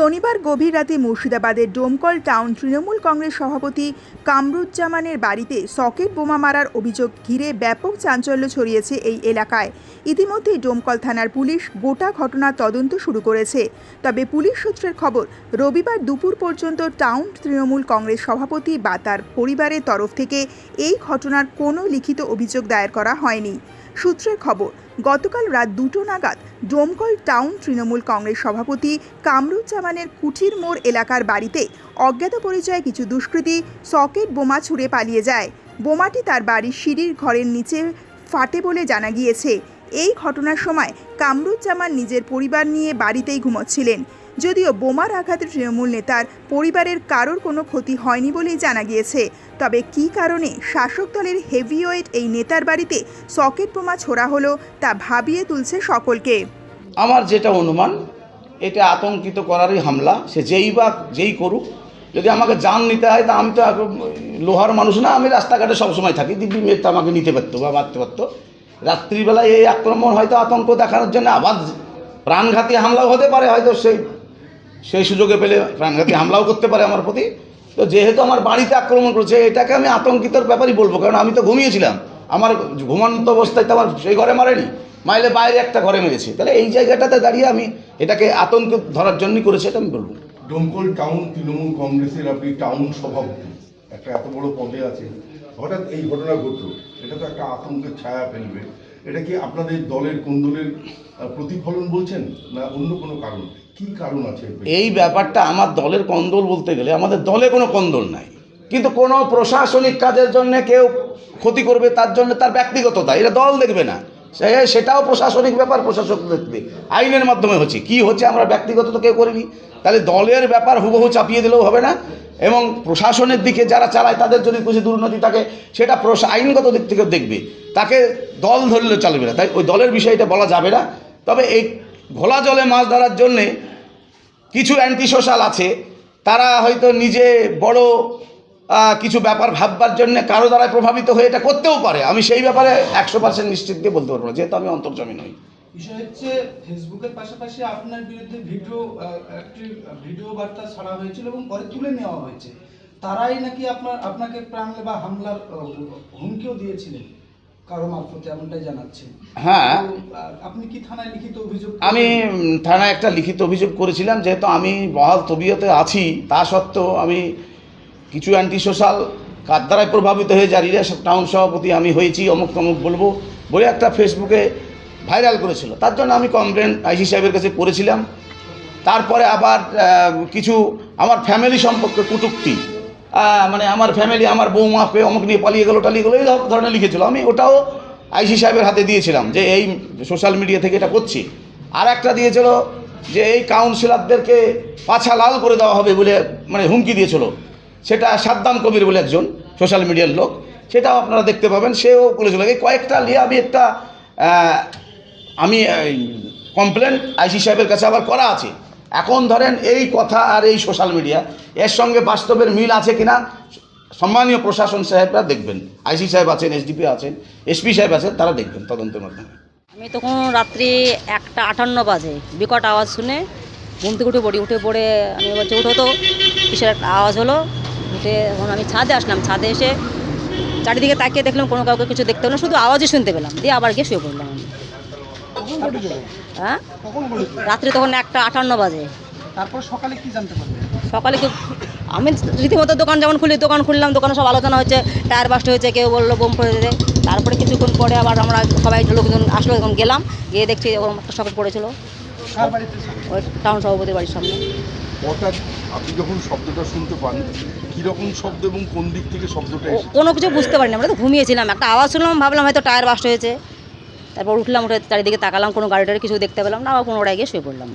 শনিবার গভীর রাতে মুর্শিদাবাদের ডোমকল টাউন তৃণমূল কংগ্রেস সভাপতি কামরুজ্জামানের বাড়িতে সকেট বোমা মারার অভিযোগ ঘিরে ব্যাপক চাঞ্চল্য ছড়িয়েছে এই এলাকায়। ইতিমধ্যেই ডোমকল থানার পুলিশ গোটা ঘটনার তদন্ত শুরু করেছে। তবে পুলিশ সূত্রের খবর, রবিবার দুপুর পর্যন্ত টাউন তৃণমূল কংগ্রেস সভাপতি বা তার পরিবারের তরফ থেকে এই ঘটনার কোনো লিখিত অভিযোগ দায়ের করা হয়নি। সূত্রের খবর গতকাল রাত দুটো নাগাদ ডোমকল টাউন তৃণমূল কংগ্রেস সভাপতি কামরুজ্জামানের কুঠির মোড় এলাকার বাড়িতে অজ্ঞাত পরিচয়ে কিছু দুষ্কৃতী সকেট বোমা ছুঁড়ে পালিয়ে যায়। বোমাটি তার বাড়ির সিঁড়ির ঘরের নিচে ফাটে বলে জানা গিয়েছে। এই ঘটনার সময় কামরুজ্জামান নিজের পরিবার নিয়ে বাড়িতেই ঘুমোচ্ছিলেন। যদিও বোমার আঘাতে তৃণমূল নেতার পরিবারের কারোর কোনো ক্ষতি হয়নি বলেই জানা গিয়েছে। তবে কী কারণে শাসক দলের হেভিওয়েট এই নেতার বাড়িতে সকেট বোমা ছোড়া হলো তা ভাবিয়ে তুলছে সকলকে। আমার যেটা অনুমান, এটা আতঙ্কিত করারই হামলা, সে যেই বা যেই করুক, যদি আমাকে জান নিতে হয়, তা আমি তো লোহার মানুষ না, আমি রাস্তাঘাটে সবসময় থাকি, দিব্যি মেয়ে তো আমাকে নিতে পারতো বা মারতে পারতো। রাত্রিবেলায় এই আক্রমণ হয়তো আতঙ্ক দেখানোর জন্য আবার প্রাণঘাতী হামলাও হতে পারে, হয়তো সেই সেই সুযোগে পেলে প্রাণঘাতী হামলাও করতে পারে আমার প্রতি। তো যেহেতু আমার বাড়িতে আক্রমণ করেছে, এটাকে আমি আতঙ্কিতর ব্যাপারই বলব, কারণ আমি তো ঘুমিয়েছিলাম। আমার ঘুমান্ত অবস্থায় তো আমার সেই ঘরে মারেনি, মাইলে বাইরে একটা ঘরে মেরেছে। তাহলে এই জায়গাটাতে দাঁড়িয়ে আমি এটাকে আতঙ্ক ধরার জন্যই করেছে, এটা আমি বলব। ডোমকল টাউন তৃণমূল কংগ্রেসের আপনি টাউন সভাপতি, একটা এত বড় পদে আছেন হঠাৎ এই ঘটনা ঘটলো, এটা তো একটা আতঙ্কের ছায়া ফেলবে। এটা কি আপনাদের দলের কোন দলের প্রতিফলন বলছেন, না অন্য কোনো কারণ? কারণ আছে এই ব্যাপারটা আমার দলের কন্দল বলতে গেলে আমাদের দলে কোনো কন্দল নাই। কিন্তু কোনো প্রশাসনিক কাজের জন্য কেউ ক্ষতি করবে, তার জন্য তার ব্যক্তিগততা, এটা দল দেখবে না। সেটাও প্রশাসনিক ব্যাপার, প্রশাসক দেখবে। আইনের মাধ্যমে হচ্ছে, কি হচ্ছে আমরা ব্যক্তিগত তো কেউ করিনি। তাহলে দলের ব্যাপার হুবহু চাপিয়ে দিলেও হবে না। এবং প্রশাসনের দিকে যারা চালায়, তাদের যদি কিছু দুর্নীতি থাকে, সেটা আইনগত দিক থেকে দেখবে। তাকে দল ধরলে চলবে না। তাই ওই দলের বিষয়টা বলা যাবে না। তবে এই ঘোলা জলে মাছ ধরার জন্যে কিছু অ্যান্টি সোশ্যাল আছে, তারা হয়তো নিজে বড় কিছু ব্যাপার ভাববার জন্য কারও দ্বারা প্রভাবিত হয়ে এটা করতেও পারে। আমি সেই ব্যাপারে একশো পার্সেন্ট নিশ্চিত দিয়ে বলতে পারব না, যেহেতু আমি অন্তর্জমি নই। বিষয় হচ্ছে, ফেসবুকের পাশাপাশি আপনার বিরুদ্ধে ভিডিও একটি ভিডিও বার্তা ছাড়া হয়েছিল এবং পরে তুলে নেওয়া হয়েছে। তারাই নাকি আপনার, আপনাকে প্রাণ বা হামলার হুমকিও দিয়েছিলেন? কারও মারফতে এমনটাই জানাচ্ছে। হ্যাঁ। আপনি কি থানায় লিখিত অভিযোগ আমি থানায় একটা লিখিত অভিযোগ করেছিলাম যেহেতু আমি বহাল তবিয়তে আছি তা সত্ত্বেও আমি কিছু অ্যান্টি সোশ্যাল কার দ্বারাই প্রভাবিত হয়ে জারিরা টাউন সভাপতি আমি হয়েছি অমুক তমুক বলব বলে একটা ফেসবুকে ভাইরাল করেছিল। তার জন্য আমি কমপ্লেন আইসি সাহেবের কাছে করেছিলাম। তারপরে আবার কিছু আমার ফ্যামিলি সম্পর্কে কুটুক্তি মানে আমার ফ্যামিলি আমার বৌমা পে, অমুক নিয়ে পালিয়ে গেলো, টালিয়ে গেলো, এই ধরনের লিখেছিল। আমি ওটাও আইসি সাহেবের হাতে দিয়েছিলাম যে এই সোশ্যাল মিডিয়া থেকে এটা করছি। আর একটা দিয়েছিল যে এই কাউন্সিলরদেরকে পাছা লাল করে দেওয়া হবে বলে মানে হুমকি দিয়েছিল। সেটা সাদ্দাম কবির বলে একজন সোশ্যাল মিডিয়ার লোক। সেটাও আপনারা দেখতে পাবেন, সেও বলেছিল। এই কয়েকটা নিয়ে আমি একটা আমি কমপ্লেন আইসি সাহেবের কাছে আবার করা আছে। এখন ধরেন এই কথা আর এই সোশ্যাল মিডিয়া এর সঙ্গে বাস্তবের মিল আছে কিনা সম্মানীয় প্রশাসন সাহেবরা দেখবেন। আইসি সাহেব আছেন এসডিপি আছেন এসপি সাহেব আছেন তারা দেখবেন তদন্তের মাধ্যমে। আমি তখন রাত্রি একটা আটান্ন বাজে বিকট আওয়াজ শুনে ঘুম থেকে উঠে পড়ি উঠে পড়ে আমি বলছি উঠো তো। কিসের একটা আওয়াজ হলো? উঠে এখন আমি ছাদে আসলাম ছাদে এসে চারিদিকে তাকিয়ে দেখলাম কোনো কাউকে কিছু দেখতে না, শুধু আওয়াজই শুনতে পেলাম। দিয়ে আবার গিয়ে শুয়ে পড়লাম হ্যাঁ? রাত্রি তখন একটা আটান্ন বাজে। তারপর সকালে কি জানতে পারবেন সকালে কেউ আমি রীতিমতো দোকান যেমন খুলি দোকান খুললাম দোকানে সব আলোচনা হচ্ছে টায়ার বাস্ট হয়েছে কেউ বলল বোম পড়ে দিতে। তারপরে কিছুক্ষণ পরে আবার আমরা সবাই লোকজন আসলো এখন গেলাম গিয়ে দেখছি ওরকম একটা সকেট পড়েছিল। ওই টাউন সভাপতির বাড়ির সামনে। হঠাৎ আপনি যখন শব্দটা শুনতে পান কীরকম শব্দ এবং কোন দিক থেকে শব্দটা কোনো কিছু বুঝতে পারিনি আমরা তো ঘুমিয়েছিলাম একটা আওয়াজ শুনলাম ভাবলাম হয়তো টায়ার বাস্ট হয়েছে। তারপর উঠলাম, উঠে চারিদিকে তাকালাম, কোনো গাড়ি টাড়ি কিছু দেখতে পেলাম না, আবার পুনরায় গিয়ে শুয়ে পড়লাম।